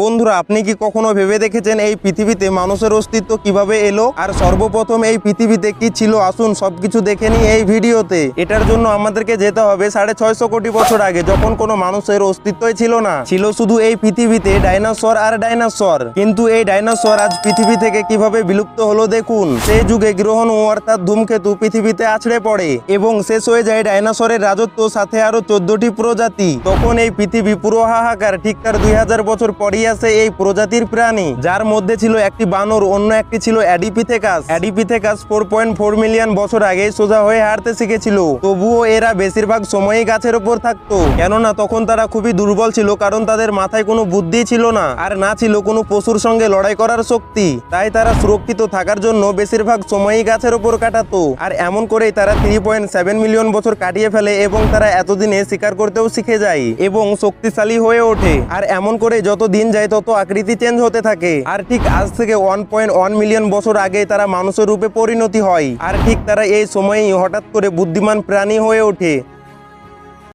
বন্ধুরা, আপনি কি কখনো ভেবে দেখেছেন এই পৃথিবীতে মানুষের অস্তিত্ব কীভাবে এলো? আর সর্বপ্রথম এই পৃথিবীতে কি ছিল? আসুন সবকিছু দেখে নিই এই ভিডিওতে। এটার জন্য আমাদেরকে যেতে হবে সাড়ে ছয়শো কোটি বছর আগে, যখন কোনো মানুষের অস্তিত্বই ছিল না। ছিল শুধু এই পৃথিবীতে ডাইনোসর আর ডাইনোসর। কিন্তু এই ডাইনোসর আজ পৃথিবী থেকে কীভাবে বিলুপ্ত হলো দেখুন। সেই যুগে গ্রহণ ও অর্থাৎ ধূমকেতু পৃথিবীতে আছড়ে পড়ে এবং শেষ হয়ে যায় ডাইনোসরের রাজত্ব, সাথে আরও চোদ্দটি প্রজাতি। তখন এই পৃথিবী পুরো হাহাকার, ঠিক তার দুই হাজার বছর পরই আসে এই প্রজাতির প্রাণী, যার মধ্যে ছিল একটি বানর, অন্য একটি ছিল ardipithecus. Ardipithecus four point four million বছর আগে সোজা হয়ে হাঁটতে শিখেছিল। তবুও এরা বেশিরভাগ সময়ই গাছের উপর থাকতো। কেননা তখন তারা খুবই দুর্বল ছিল, কারণ তাদের মাথায় কোনো বুদ্ধি ছিল না, আর না ছিল কোনো পশুর সঙ্গে লড়াই করার শক্তি। তাই তারা সুরক্ষিত থাকার জন্য বেশিরভাগ সময়ই গাছের উপর কাটাতো। আর এমন করেই তারা থ্রি পয়েন্ট সেভেন মিলিয়ন বছর কাটিয়ে ফেলে এবং তারা এতদিনে শিকার করতেও শিখে যায় এবং শক্তিশালী হয়ে ওঠে। আর এমন করে যত দিন যায়, তত আকৃতি চেঞ্জ হতে থাকে। আর ঠিক আজ থেকে ওয়ান পয়েন্ট ওয়ান মিলিয়ন বছর আগে তারা মানুষের রূপে পরিণতি হয়। আর ঠিক তারা এই সময়েই হঠাৎ করে বুদ্ধিমান প্রাণী হয়ে ওঠে।